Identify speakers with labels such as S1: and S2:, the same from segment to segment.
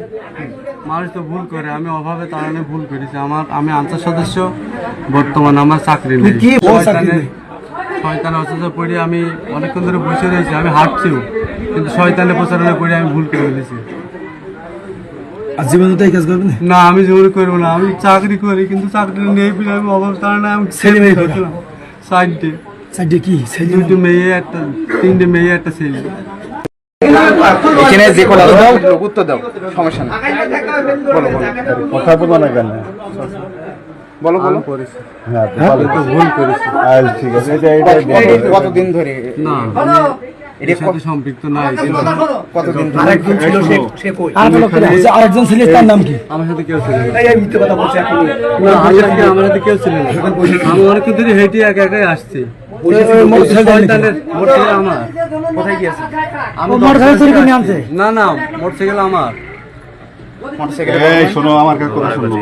S1: শোনেন মানুষ তো ভুল করে আমি অভাবে তাড়ানে ভুল করেছি। আমার আমি আনসার সদস্য বর্তমানে আমার চাকরি নেই? শয়তানের অসুস্থ পড়ে আমি অনেকক্ষণ ধরে বসে রয়েছি আমি হাঁটছিও কিন্তু শয়তানের প্রচারণা করে আমি ভুল করে ফেলেছি।
S2: আর জীবনে তো কাজ করবেন
S1: না? আমি করব না আমি চাকরি করি কিন্তু চাকরি নেই বলে আমি অভাব আমি
S2: ছেলে মেয়ে?
S1: সাইডে।
S2: সাইডে কি? ছেলে
S1: দুটো মেয়ে একটা তিনটে মেয়ে একটা ছেলে।
S3: এখানে যে কথা দাও। উত্তর দাও সমস্যা নেই। বলো বলো।
S4: কথা বলব না কেন?
S3: বলো বলো।
S4: হ্যাঁ তো
S1: ভুল করেছি।
S4: ঠিক আছে। এটা এটাই
S3: কতদিন ধরে?
S1: না আমি এর সাথে সম্পৃক্ত নাই কিন্তু
S3: কতদিন ধরে?
S2: আরেকজন ছিল সে সে কই? আরেকজন ছিল তার নাম কি?
S1: আমার সাথে কেউ ছিল না।
S2: এই এই মিথ্যে কথা বলছে এখন
S1: না আগে থেকে আমার সাথে কেউ ছিল না। আমি অনেক হেঁটে একা একাই আসছি। আমার।
S3: কোথায় গিয়েছে?
S1: আমি
S2: মোটরসাইকেল চুরি করে নিয়ে আনছে।
S1: না না মোটরসাইকেল আমার।
S4: শোনো আমার কাছে কথা শোনো।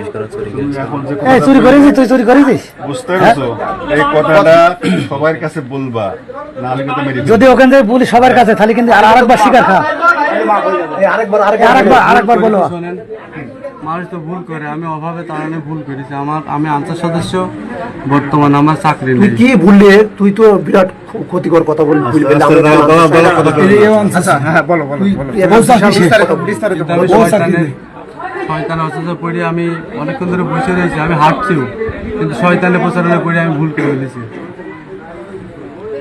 S4: তুমি এখন যে
S2: এই চুরি করেছিস তুই চুরি করেছিস?
S4: বুঝতে পেরেছ? এই কথাটা সবার কাছে বলবা নাহলে কিন্তু মেরে
S2: যদি ওখান থেকে বলি সবার কাছে তাহলে কিন্তু আর আরেকবার শিকার খা। আরেকবার আরেকবার আরেকবার বলো।
S1: শোনেন মানুষ তো ভুল করে আমি অভাবে তাড়ানে ভুল করেছি। আমার আমি আনসার সদস্য বর্তমানে আমার চাকরি
S5: তুই
S1: নেই।
S5: কি ভুললে? তুই তো বিরাট ক্ষতিকর কথা বল ভুলবে
S4: আস্তে আস্তে বলো, বলো, বলো, বলো।
S3: আচ্ছা হ্যাঁ।
S1: শয়তানের অসুস্থ পড়ে আমি অনেকক্ষণ ধরে বসে রয়েছি আমি হাঁটছিও কিন্তু শয়তানের প্রচারণা করে আমি ভুল করে ফেলেছি।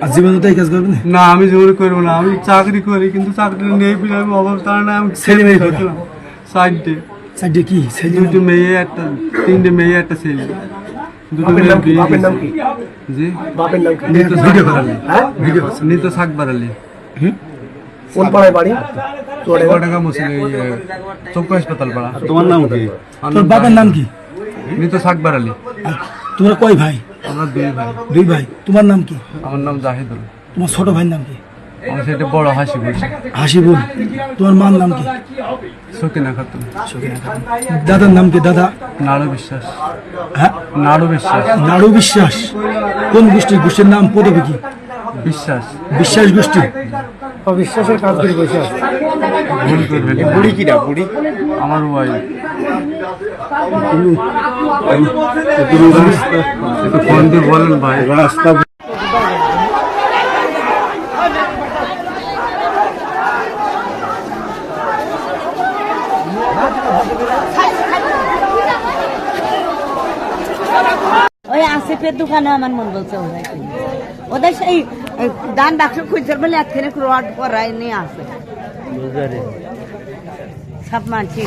S2: আর জীবনে তো এই কাজ করবেন
S1: না? আমি জোর করব না আমি চাকরি করি কিন্তু চাকরি নেই বলে আমি অভাব তাড়ানে আমি
S2: ছেলে মেয়ে কয়টা?
S1: হচ্ছিলাম সাইডে
S2: সাইডে কি?
S1: দুটো মেয়ে একটা তিনটে মেয়ে একটা ছেলে। দুটো মেয়ে বিয়ে
S5: বাপের নাম কি?
S1: জি?
S5: বাপের নাম কি?
S1: নিত
S2: ভিডিও
S1: সাকবার
S2: কর।
S1: আলী।
S5: হ্যাঁ?
S1: নিত সাকবার আলী।
S5: কোন পাড়ায় বাড়ি? চড়ে
S1: মুসলিম চৌকো হাসপাতাল পাড়া।
S4: তোমার নাম কি?
S2: তোর বাবার নাম কি?
S1: নিত আলী।
S2: আর তোমরা কয় ভাই?
S1: আমরা দুই ভাই।
S2: দুই ভাই। তোমার নাম কি?
S1: আমার নাম জাহিদুল।
S2: তোমার ছোট ভাইয়ের নাম কি?
S1: আমার সেটা বড় হাসি বলছে
S2: হাসিবুল তোমার মার নাম কি?
S1: সকিনা খাতুন
S2: দাদার নাম কি দাদা?
S1: নাড়ু বিশ্বাস।
S2: হ্যাঁ?
S1: নাড়ু বিশ্বাস।
S2: নাড়ু বিশ্বাস। কোন গোষ্ঠী গোষ্ঠীর নাম পদবী কি?
S1: বিশ্বাস।
S2: বিশ্বাস গোষ্ঠী।
S5: বিশ্বাসের কাজ করে বসে আছে।
S1: ভুল করবে
S3: বুড়ি
S1: আমার ওয়াই ফোন দিয়ে বলেন ভাই।
S4: রাস্তা
S6: ওই আসিফের দোকানে আমার মন বলছে ওদের সেই দান বাক্স খুঁজছে বলে একখানে রড পরায় নিয়ে আসে। সব মানছি।